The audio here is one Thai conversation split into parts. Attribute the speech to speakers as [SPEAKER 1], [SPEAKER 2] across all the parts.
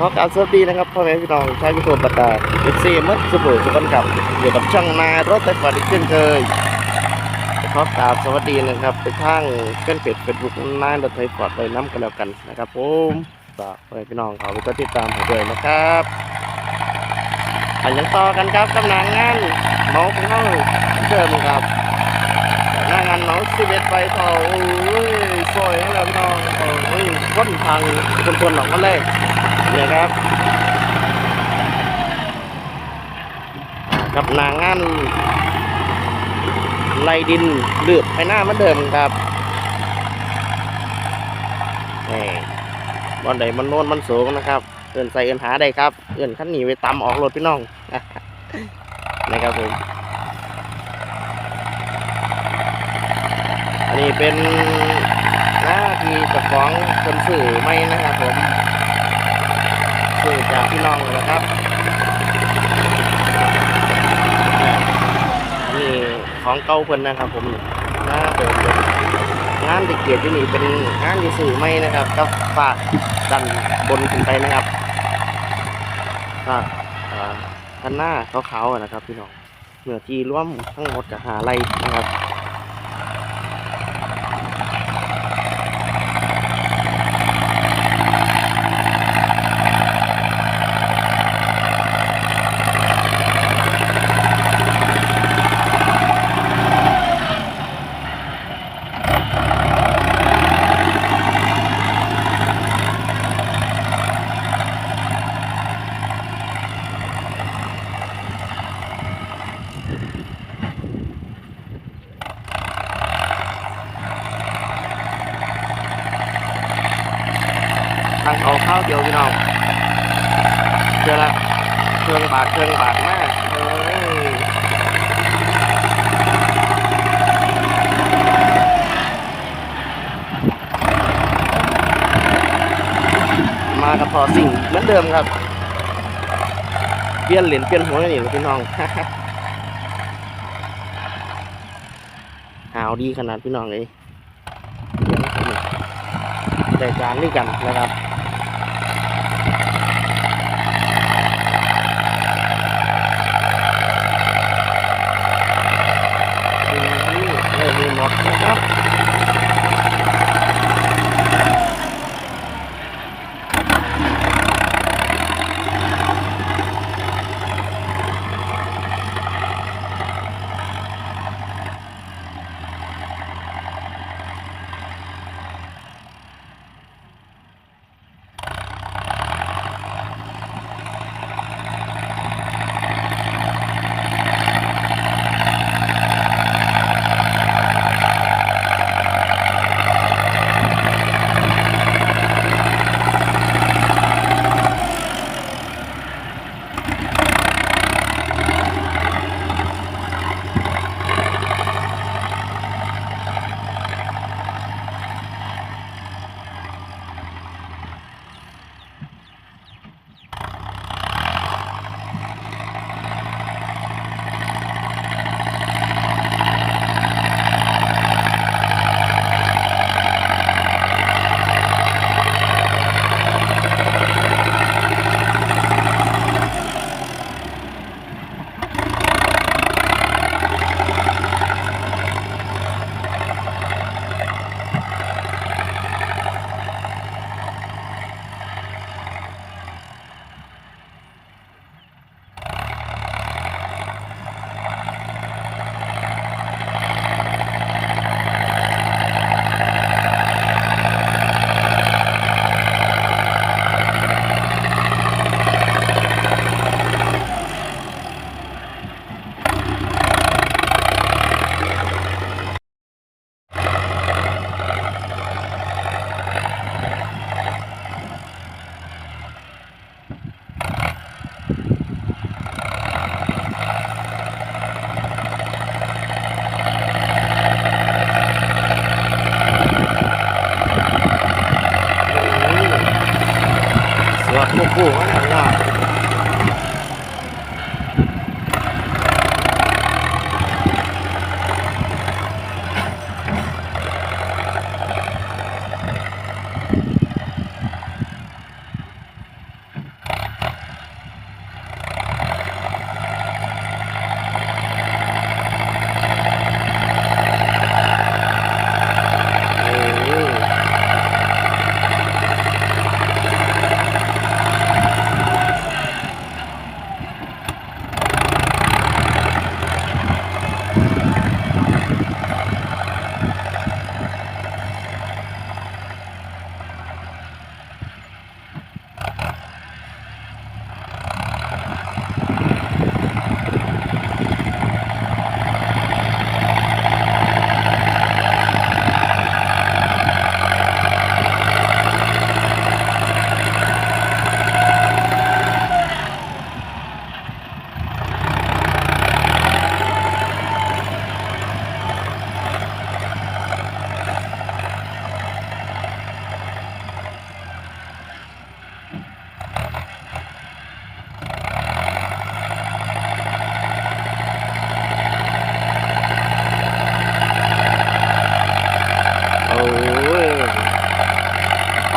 [SPEAKER 1] ขอกราบสวัสดีนะครับพ่อแม่พี่น้องชาวยุโรปตาเอฟซีมัดสุบุสุกันกับอยู่กับช่างนารถไฟฟ้าอีกเช่นเคยขอกราบสวัสดีนะครับไปทางเพื่อนเพจเฟซบุ๊กนายรถไฟฟ้าไปน้ำกันแล้วกันนะครับผมฝากพ่อแม่พี่น้องเขาไปก็ติดตามผมด้วยนะครับอันยังต่อกันครับกำลังงานน้องของเขาเดิมครับหน้างานน้องสิบเอ็ดไปต่อโอ้ยสวยแล้วพี่น้องโอ้ยก้นพังคนคนๆออกมาเลย เนี่ยครับกับหนางงานไลดินเลือบไปหน้าเหมือนเดิมครับนี่บอนใดมันโน่นมันสูงนะครับเอื่นใส่เอื่นหาได้ครับ เอื่นขั้นหนีไปตำออกรถพี่น้องนะครับผมอันนี้เป็นหน้าที่เจะฟ้าของคนสื่อไม่นะครับผม สื่อจากพี่น้องเลยนะครับนี่ของเก่าเพิ่นนะครับ ผมน้าเดิมงานที่เกียรติอยู่นี่เป็นงานที่สื่อไม่นะครับกับฝากดันบนขึ้นไปนะครับฝากอ่าคันหน้าขาวๆนะครับ พี่น้องเหนือที่ร่วมทั้งหมดจะหาไรนะครับ งเอาข้าวเดียวพี่น้องเจอละเครื่องบาทเครื่องบาทมากเอ้ยมากับพอสิ่งเหมือนเดิมครับ เปลี่ยนเหรียญเปลี่ยนหัวนี่พี่น้องหาวดีขนาดพี่น้องเลยเดี๋ยวนะครับนี่แต่จานด้วยกันนะครับนี่ ไม่มี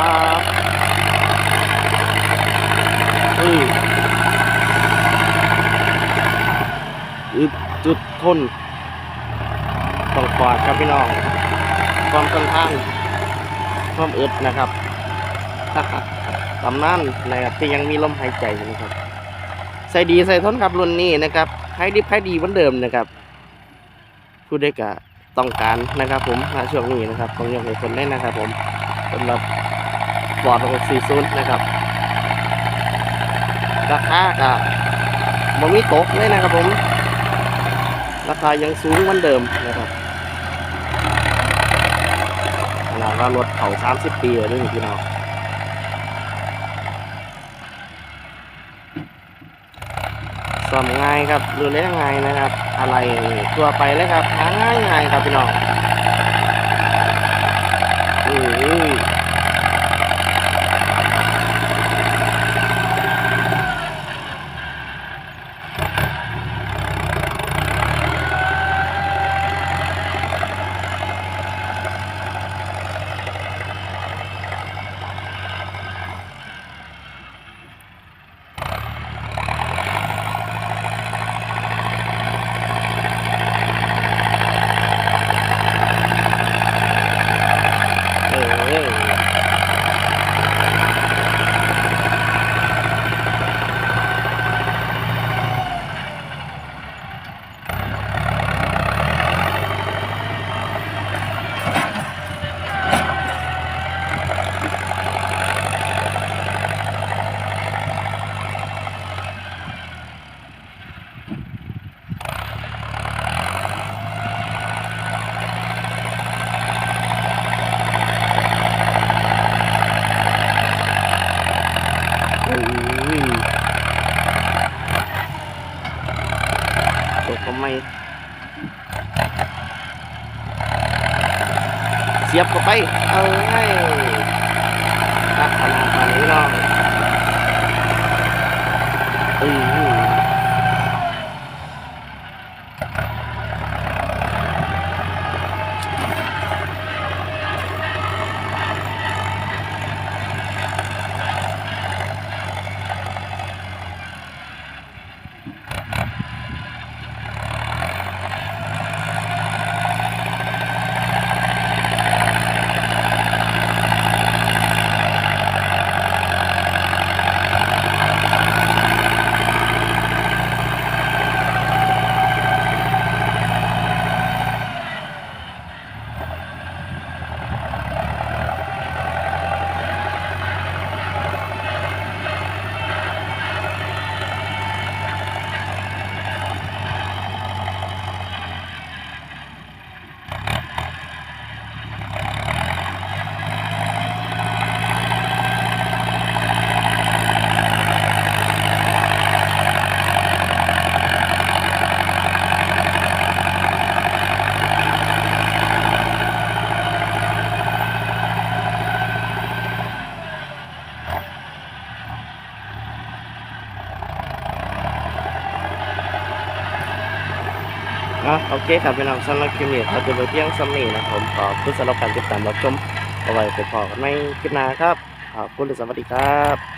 [SPEAKER 1] ับอืออึดจุดทนต้องปอดครับพี่น้อง ความค่อนข้างความอึดนะครับตำนั่นนะครับที่ยังมีลมหายใจนะครับ ใส่ดีใส่ทนครับรุ่นนี้นะครับให้ดิบให้ดีเหมือนเดิมนะครับพูดได้กะต้องการนะครับ ผมในช่วงนี้นะครับต้องยกให้คนได้นะครับ ผมสำหรับ บอร์ด640นะครับ ราคากะบ่มีตกเลยนะครับผม ราคายังสูงเหมือนเดิมนะครับขนาดว่ารถเขา30ปีเลยนี่พี่น้องซ่อมง่ายครับดูแลง่ายนะครับ อะไรทั่วไปเลยครับหาง่ายง่ายครับพี่น้องอือเอออือตกทำไมเสี ยเข้าไปเอาให้ตักขนาดนี้ลองอือ อะโอเคครับพี่น้องสำหรับคลิปนี้เราจะไปเที่ยงซัมนี่นะผมขอบคุณสำหรับการติดตามรับชมเอาไว้ไปพอกันในคลิปหน้าครับขอบคุณและสวัสดีครับ